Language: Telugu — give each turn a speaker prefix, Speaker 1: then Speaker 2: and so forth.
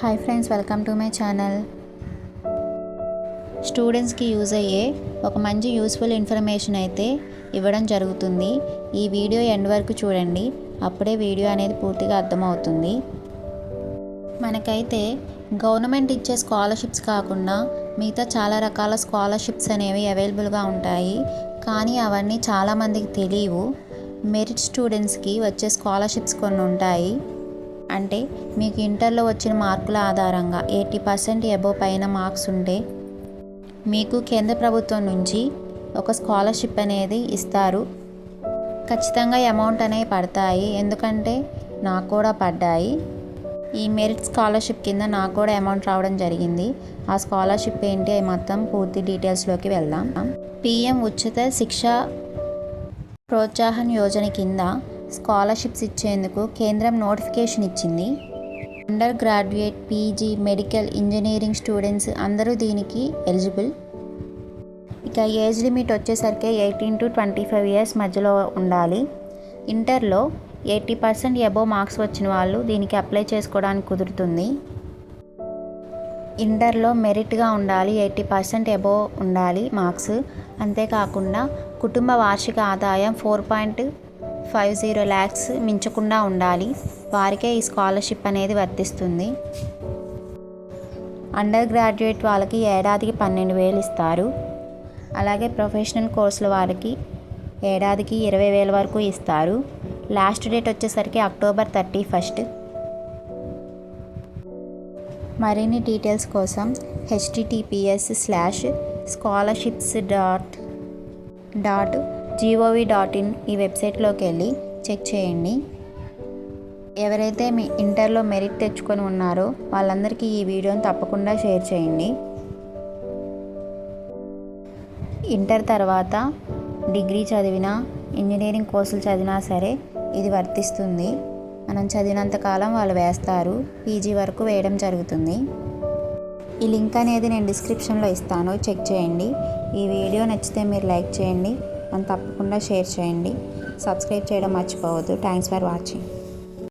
Speaker 1: Hi friends welcome to my channel స్టూడెంట్స్కి యూజ్ అయ్యే ఒక మంచి యూస్ఫుల్ ఇన్ఫర్మేషన్ అయితే ఇవ్వడం జరుగుతుంది. ఈ వీడియో ఎండ్ వరకు చూడండి. అప్పుడే వీడియో అనేది పూర్తిగా అర్థమవుతుంది. మనకైతే గవర్నమెంట్ ఇచ్చే స్కాలర్షిప్స్ కాకుండా మిగతా చాలా రకాల స్కాలర్షిప్స్ అనేవి అవైలబుల్గా ఉంటాయి. కానీ అవన్నీ చాలామందికి తెలియవు. మెరిట్ స్టూడెంట్స్కి వచ్చే స్కాలర్షిప్స్ కొన్ని ఉంటాయి. అంటే మీకు ఇంటర్లో వచ్చిన మార్కుల ఆధారంగా ఎయిటీ పర్సెంట్ ఎబో పైన మార్క్స్ ఉంటే మీకు కేంద్ర ప్రభుత్వం నుంచి ఒక స్కాలర్షిప్ అనేది ఇస్తారు. ఖచ్చితంగా అమౌంట్ అనేవి పడతాయి. ఎందుకంటే నాకు కూడా పడ్డాయి. ఈ మెరిట్ స్కాలర్షిప్ కింద నాకు కూడా అమౌంట్ రావడం జరిగింది. ఆ స్కాలర్షిప్ ఏంటి అవి మొత్తం పూర్తి డీటెయిల్స్లోకి వెళ్దాం. పిఎం ఉచిత శిక్ష ప్రోత్సాహన్ యోజన కింద స్కాలర్షిప్స్ ఇచ్చేందుకు కేంద్రం నోటిఫికేషన్ ఇచ్చింది. Undergraduate PG medical engineering students అందరూ దీనికి ఎలిజిబుల్. ఇక ఏజ్ లిమిట్ వచ్చేసరికి eighteen to twenty five years మధ్యలో ఉండాలి. ఇంటర్లో ఎయిటీ పర్సెంట్ అబోవ్ మార్క్స్ వచ్చిన వాళ్ళు దీనికి అప్లై చేసుకోవడానికి కుదురుతుంది. ఇంటర్లో మెరిట్గా ఉండాలి ఎయిటీ పర్సెంట్ అబోవ్ ఉండాలి మార్క్స్. అంతేకాకుండా కుటుంబ వార్షిక ఆదాయం four point five zero lakhs మించకుండా ఉండాలి. వారికే ఈ స్కాలర్షిప్ అనేది వర్తిస్తుంది. అండర్ గ్రాడ్యుయేట్ వాళ్ళకి ఏడాదికి పన్నెండు వేలు ఇస్తారు. అలాగే ప్రొఫెషనల్ కోర్సుల వారికి ఏడాదికి ఇరవై వేల వరకు ఇస్తారు. లాస్ట్ డేట్ వచ్చేసరికి అక్టోబర్ థర్టీ ఫస్ట్. మరిన్ని డీటెయిల్స్ కోసం HTTPS slash scholarships dot dot GOV dot in ఈ వెబ్సైట్లోకి వెళ్ళి చెక్ చేయండి. ఎవరైతే మీ ఇంటర్లో మెరిట్ తెచ్చుకొని ఉన్నారో వాళ్ళందరికీ ఈ వీడియోని తప్పకుండా షేర్ చేయండి. ఇంటర్ తర్వాత డిగ్రీ చదివినా ఇంజనీరింగ్ కోర్సులు చదివినా సరే ఇది వర్తిస్తుంది. మనం చదివినంత కాలం వాళ్ళు వేస్తారు. పీజీ వరకు వేయడం జరుగుతుంది. ఈ లింక్ అనేది నేను డిస్క్రిప్షన్లో ఇస్తాను. చెక్ చేయండి. ఈ వీడియో నచ్చితే మీరు లైక్ చేయండి. మనం తప్పకుండా షేర్ చేయండి. సబ్స్క్రైబ్ చేయడం మర్చిపోవద్దు. Thanks for watching.